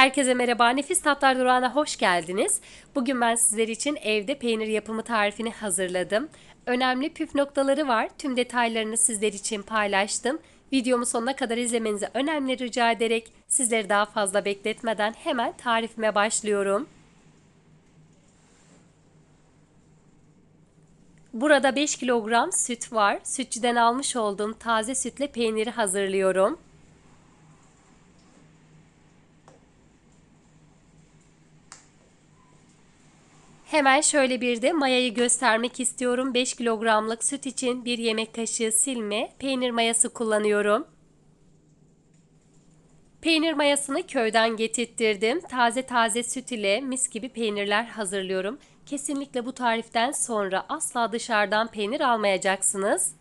Herkese merhaba. Nefis Tatlar Durağı'na hoş geldiniz. Bugün ben sizler için evde peynir yapımı tarifini hazırladım. Önemli püf noktaları var. Tüm detaylarını sizler için paylaştım. Videomu sonuna kadar izlemenizi önemli rica ederek sizleri daha fazla bekletmeden hemen tarifime başlıyorum. Burada 5 kilogram süt var. Sütçüden almış olduğum taze sütle peyniri hazırlıyorum. Hemen şöyle bir de mayayı göstermek istiyorum. 5 kilogramlık süt için 1 yemek kaşığı silme, peynir mayası kullanıyorum. Peynir mayasını köyden getirttirdim. Taze taze süt ile mis gibi peynirler hazırlıyorum. Kesinlikle bu tariften sonra asla dışarıdan peynir almayacaksınız.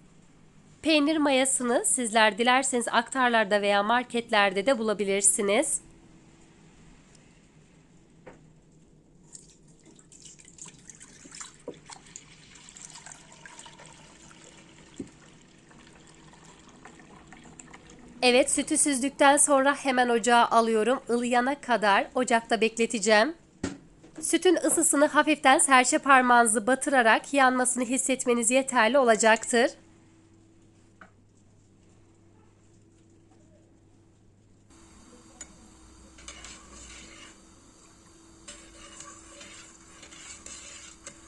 Peynir mayasını sizler dilerseniz aktarlarda veya marketlerde de bulabilirsiniz. Evet sütü süzdükten sonra hemen ocağa alıyorum. Ilıyana kadar ocakta bekleteceğim. Sütün ısısını hafiften serçe parmağınızı batırarak yanmasını hissetmeniz yeterli olacaktır.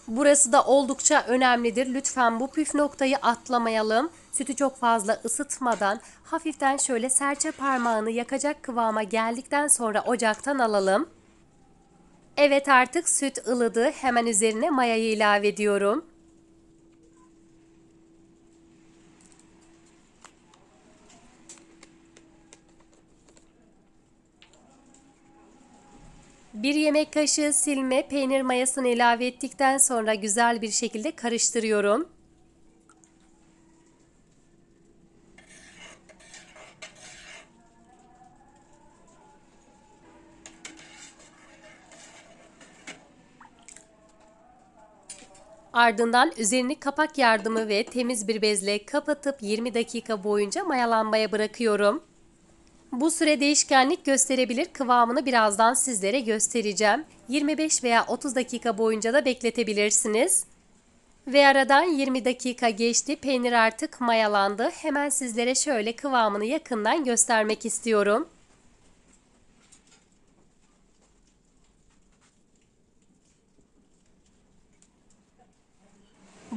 Burası da oldukça önemlidir. Lütfen bu püf noktayı atlamayalım. Sütü çok fazla ısıtmadan hafiften şöyle serçe parmağını yakacak kıvama geldikten sonra ocaktan alalım. Evet artık süt ılıdı. Hemen üzerine mayayı ilave ediyorum. Bir yemek kaşığı silme peynir mayasını ilave ettikten sonra güzel bir şekilde karıştırıyorum. Ardından üzerini kapak yardımı ve temiz bir bezle kapatıp 20 dakika boyunca mayalanmaya bırakıyorum. Bu süre değişkenlik gösterebilir. Kıvamını birazdan sizlere göstereceğim. 25 veya 30 dakika boyunca da bekletebilirsiniz. Ve aradan 20 dakika geçti. Peynir artık mayalandı. Hemen sizlere şöyle kıvamını yakından göstermek istiyorum.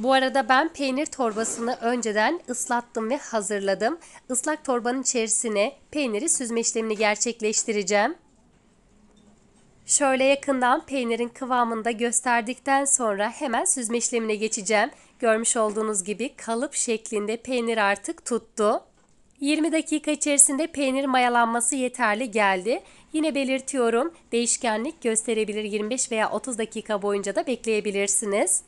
Bu arada ben peynir torbasını önceden ıslattım ve hazırladım. Islak torbanın içerisine peyniri süzme işlemini gerçekleştireceğim. Şöyle yakından peynirin kıvamını da gösterdikten sonra hemen süzme işlemine geçeceğim. Görmüş olduğunuz gibi kalıp şeklinde peynir artık tuttu. 20 dakika içerisinde peynir mayalanması yeterli geldi. Yine belirtiyorum değişkenlik gösterebilir 25 veya 30 dakika boyunca da bekleyebilirsiniz.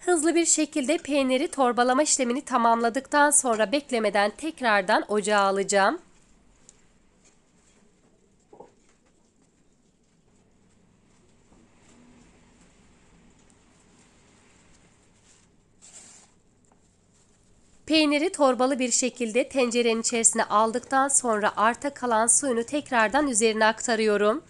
Hızlı bir şekilde peyniri torbalama işlemini tamamladıktan sonra beklemeden tekrardan ocağa alacağım. Peyniri torbalı bir şekilde tencerenin içerisine aldıktan sonra arta kalan suyunu tekrardan üzerine aktarıyorum.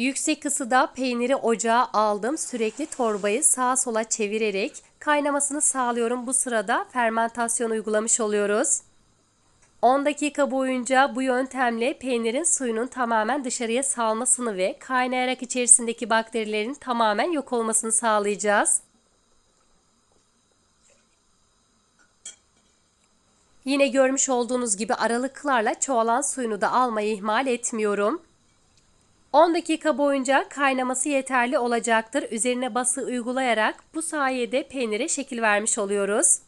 Yüksek ısıda peyniri ocağa aldım. Sürekli torbayı sağa sola çevirerek kaynamasını sağlıyorum. Bu sırada fermentasyon uygulamış oluyoruz. 10 dakika boyunca bu yöntemle peynirin suyunun tamamen dışarıya salmasını ve kaynayarak içerisindeki bakterilerin tamamen yok olmasını sağlayacağız. Yine görmüş olduğunuz gibi aralıklarla çoğalan suyunu da almayı ihmal etmiyorum. 10 dakika boyunca kaynaması yeterli olacaktır. Üzerine bası uygulayarak bu sayede peynire şekil vermiş oluyoruz.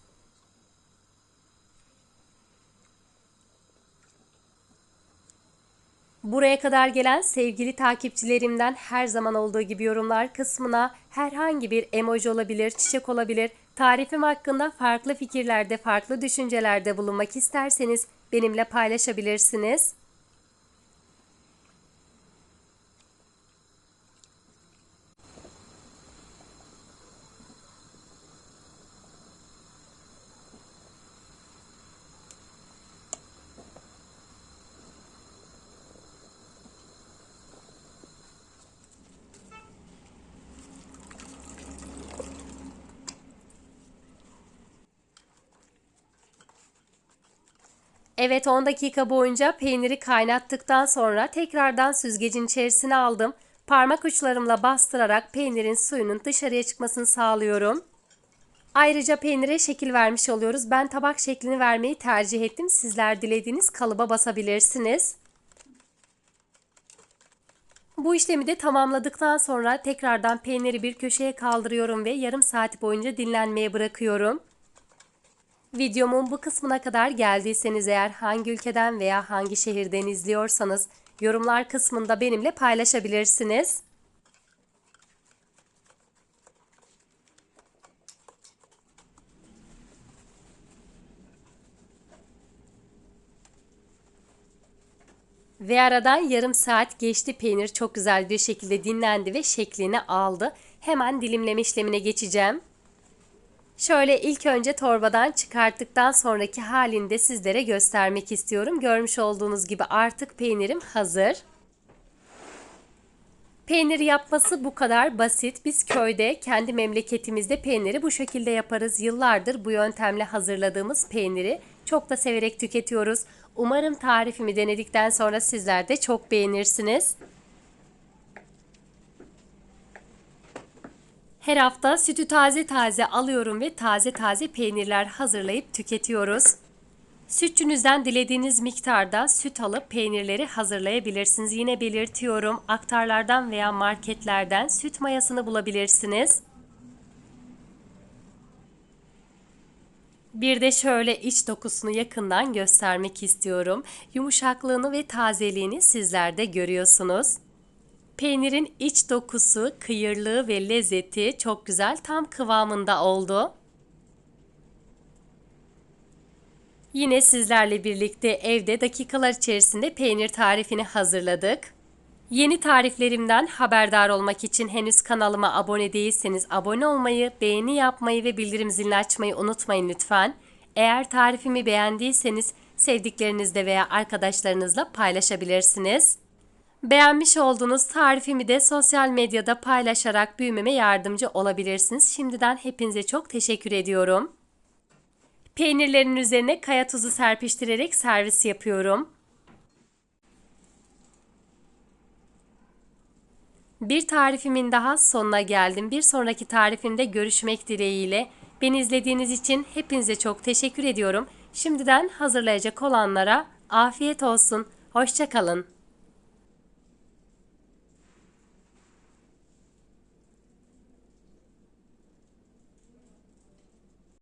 Buraya kadar gelen sevgili takipçilerimden her zaman olduğu gibi yorumlar kısmına herhangi bir emoji olabilir, çiçek olabilir, tarifim hakkında farklı fikirlerde, farklı düşüncelerde bulunmak isterseniz benimle paylaşabilirsiniz. Evet 10 dakika boyunca peyniri kaynattıktan sonra tekrardan süzgecin içerisine aldım. Parmak uçlarımla bastırarak peynirin suyunun dışarıya çıkmasını sağlıyorum. Ayrıca peynire şekil vermiş oluyoruz. Ben tabak şeklini vermeyi tercih ettim. Sizler dilediğiniz kalıba basabilirsiniz. Bu işlemi de tamamladıktan sonra tekrardan peyniri bir köşeye kaldırıyorum ve yarım saat boyunca dinlenmeye bırakıyorum. Videomun bu kısmına kadar geldiyseniz eğer hangi ülkeden veya hangi şehirden izliyorsanız yorumlar kısmında benimle paylaşabilirsiniz. Ve aradan yarım saat geçti peynir çok güzel bir şekilde dinlendi ve şeklini aldı. Hemen dilimleme işlemine geçeceğim. Şöyle ilk önce torbadan çıkarttıktan sonraki halini de sizlere göstermek istiyorum. Görmüş olduğunuz gibi artık peynirim hazır. Peynir yapması bu kadar basit. Biz köyde kendi memleketimizde peyniri bu şekilde yaparız. Yıllardır bu yöntemle hazırladığımız peyniri çok da severek tüketiyoruz. Umarım tarifimi denedikten sonra sizler de çok beğenirsiniz. Her hafta sütü taze taze alıyorum ve taze taze peynirler hazırlayıp tüketiyoruz. Sütçünüzden dilediğiniz miktarda süt alıp peynirleri hazırlayabilirsiniz. Yine belirtiyorum aktarlardan veya marketlerden süt mayasını bulabilirsiniz. Bir de şöyle iç dokusunu yakından göstermek istiyorum. Yumuşaklığını ve tazeliğini sizler de görüyorsunuz. Peynirin iç dokusu, kıyırlığı ve lezzeti çok güzel tam kıvamında oldu. Yine sizlerle birlikte evde dakikalar içerisinde peynir tarifini hazırladık. Yeni tariflerimden haberdar olmak için henüz kanalıma abone değilseniz abone olmayı, beğeni yapmayı ve bildirim zilini açmayı unutmayın lütfen. Eğer tarifimi beğendiyseniz sevdiklerinizle veya arkadaşlarınızla paylaşabilirsiniz. Beğenmiş olduğunuz tarifimi de sosyal medyada paylaşarak büyümeme yardımcı olabilirsiniz. Şimdiden hepinize çok teşekkür ediyorum. Peynirlerin üzerine kaya tuzu serpiştirerek servis yapıyorum. Bir tarifimin daha sonuna geldim. Bir sonraki tarifimde görüşmek dileğiyle. Beni izlediğiniz için hepinize çok teşekkür ediyorum. Şimdiden hazırlayacak olanlara afiyet olsun. Hoşçakalın.